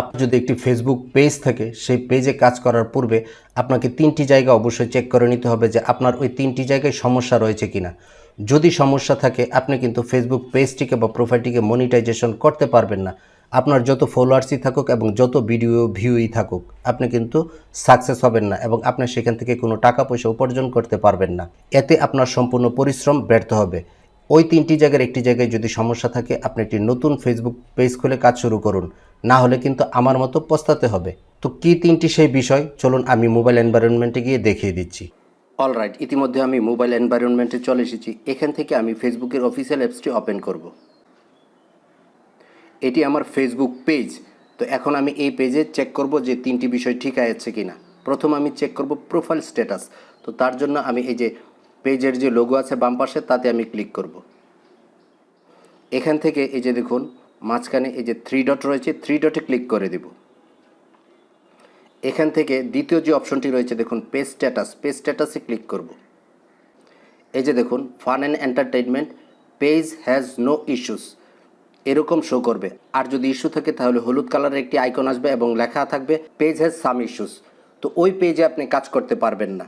আপনার যদি একটি ফেসবুক পেজ থাকে, সেই পেজে কাজ করার পূর্বে আপনাকে তিনটি জায়গা অবশ্যই চেক করে নিতে হবে যে আপনার ওই তিনটি জায়গায় সমস্যা রয়েছে কিনা। যদি সমস্যা থাকে, আপনি কিন্তু ফেসবুক পেজটিকে বা প্রোফাইলটিকে মনিটাইজেশন করতে পারবেন না। আপনার যত ফলোয়ার্সই থাকুক এবং যত ভিডিও ভিউই থাকুক, আপনি কিন্তু সাকসেস হবেন না এবং আপনি সেখান থেকে কোনো টাকা পয়সা উপার্জন করতে পারবেন না। এতে আপনার সম্পূর্ণ পরিশ্রম ব্যর্থ হবে। ওই তিনটি জায়গার একটি জায়গায় যদি সমস্যা থাকে, আপনি একটি নতুন ফেসবুক পেজ খুলে কাজ শুরু করুন। না হলে কিন্তু আমার মতো পস্তাতে হবে। তো কি তিনটি সেই বিষয়? চলুন আমি মোবাইল এনভায়রনমেন্টে গিয়ে দেখিয়ে দিচ্ছি। অলরাইট ইতিমধ্যে আমি মোবাইল এনভায়রনমেন্টে চলে এসেছি। এখান থেকে আমি ফেসবুকের অফিসিয়াল অ্যাপসটি ওপেন করব। এটি আমার ফেসবুক পেজ তো এখন আমি এই পেজে চেক করব যে তিনটি বিষয় ঠিক আছে কি না প্রথম আমি চেক করব প্রোফাইল স্ট্যাটাস তো তার জন্য আমি এই যে পেজের যে লোগো আছে বাম পাশে, তাতে আমি ক্লিক করব। এখান থেকে এই যে দেখুন মাঝখানে এই যে থ্রি ডট রয়েছে থ্রি ডটে ক্লিক করে দেব। এখান থেকে দ্বিতীয় যে অপশনটি রয়েছে, দেখুন পেজ স্ট্যাটাস পেজ স্ট্যাটাসে ক্লিক করব। এই যে দেখুন fun and entertainment page has no issues এরকম শো করবে। আর যদি ইস্যু থাকে, তাহলে হলুদ কালারের একটি আইকন আসবে এবং লেখা থাকবে পেজ হ্যাজ সাম ইস্যুস তো ওই পেজে আপনি কাজ করতে পারবেন না।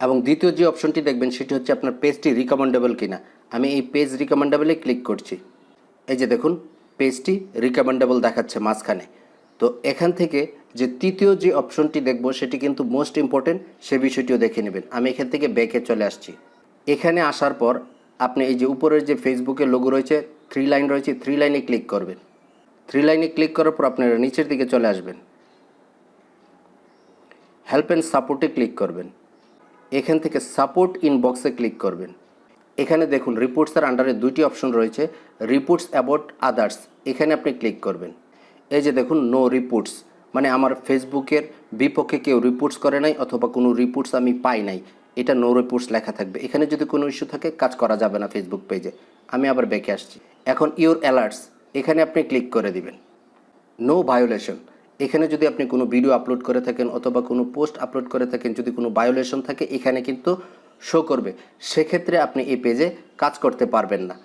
এবং দ্বিতীয় যে অপশনটি দেখবেন, সেটি হচ্ছে আপনার পেজটি রিকমেন্ডেবল কিনা। আমি এই পেজ রিকমেন্ডেবলে ক্লিক করছি। এই যে দেখুন পেজটি রিকমেন্ডেবল দেখাচ্ছে মাঝখানে। তো এখান থেকে যে তৃতীয় যে অপশনটি দেখব, সেটি কিন্তু মোস্ট ইম্পর্টেন্ট সে বিষয়টিও দেখে নেবেন। আমি এখান থেকে ব্যাকে চলে আসছি। এখানে আসার পর আপনি এই যে উপরের যে ফেসবুকের লোগো রয়েছে থ্রি লাইন রয়েছে থ্রি লাইনে ক্লিক করবেন। থ্রি লাইনে ক্লিক করার পর আপনারা নিচের দিকে চলে আসবেন। হেল্প অ্যান্ড সাপোর্টে ক্লিক করবেন। এখান থেকে সাপোর্ট ইনবক্সে ক্লিক করবেন। এখানে দেখুন রিপোর্টসের আন্ডারে দুইটি অপশন রয়েছে রিপোর্টস অ্যাবাউট আদার্স এখানে আপনি ক্লিক করবেন। এই যে দেখুন নো রিপোর্টস মানে আমার ফেসবুকের বিপক্ষে কেউ রিপোর্টস করে নাই অথবা কোনো রিপোর্টস আমি পাই নাই। এটা নো রিপোর্টস লেখা থাকবে। এখানে যদি কোনো ইস্যু থাকে, কাজ করা যাবে না ফেসবুক পেজে আমি আবার বেঁকে আসছি। এখন ইওর অ্যালার্টস এখানে আপনি ক্লিক করে দিবেন। নো ভায়োলেশন এখানে যদি আপনি কোনো ভিডিও আপলোড করে থাকেন অথবা কোনো পোস্ট আপলোড করে থাকেন, যদি কোনো ভায়োলেশন থাকে, এখানে কিন্তু শো করবে, সেক্ষেত্রে আপনি এই পেজে কাজ করতে পারবেন না।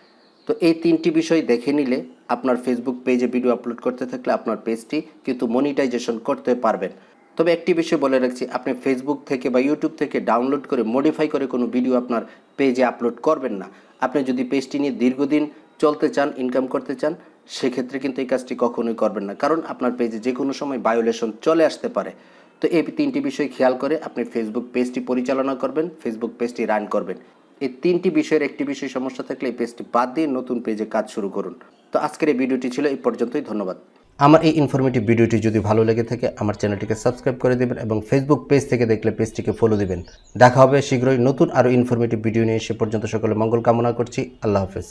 তো এই তিনটি বিষয় দেখে নিলে আপনার ফেসবুক পেজে ভিডিও আপলোড করতে থাকলে আপনার পেজটি কিন্তু মনিটাইজেশন করতে পারবেন। তবে একটি বিষয় বলে রাখছি, আপনি ফেসবুক থেকে বা ইউটিউব থেকে ডাউনলোড করে মডিফাই করে কোনো ভিডিও আপনার পেজে আপলোড করবেন না। আপনি যদি পেজটি নিয়ে দীর্ঘদিন চলতে চান ইনকাম করতে চান, সেক্ষেত্রে কিন্তু এই কাজটি কখনোই করবেন না। কারণ আপনার পেজে যে কোনো সময় ভায়োলেশন চলে আসতে পারে। তো এই তিনটি বিষয় খেয়াল করে আপনি ফেসবুক পেজটি পরিচালনা করবেন ফেসবুক পেজটি রান করবেন। এই তিনটি বিষয়ের একটি বিষয় সমস্যা থাকলে এই পেজটি বাদ দিয়ে নতুন পেজে কাজ শুরু করুন। তো আজকের এই ভিডিওটি ছিল এই পর্যন্তই, ধন্যবাদ। আমার এই ইনফরমেটিভ ভিডিওটি যদি ভালো লেগে থাকে, আমার চ্যানেলটিকে সাবস্ক্রাইব করে দেবেন এবং ফেসবুক পেজ থেকে দেখলে পেজটিকে ফলো দিবেন। দেখা হবে শীঘ্রই নতুন আরও ইনফরমেটিভ ভিডিও নিয়ে, সে পর্যন্ত সকলে মঙ্গল কামনা করছি। আল্লাহ হাফেজ।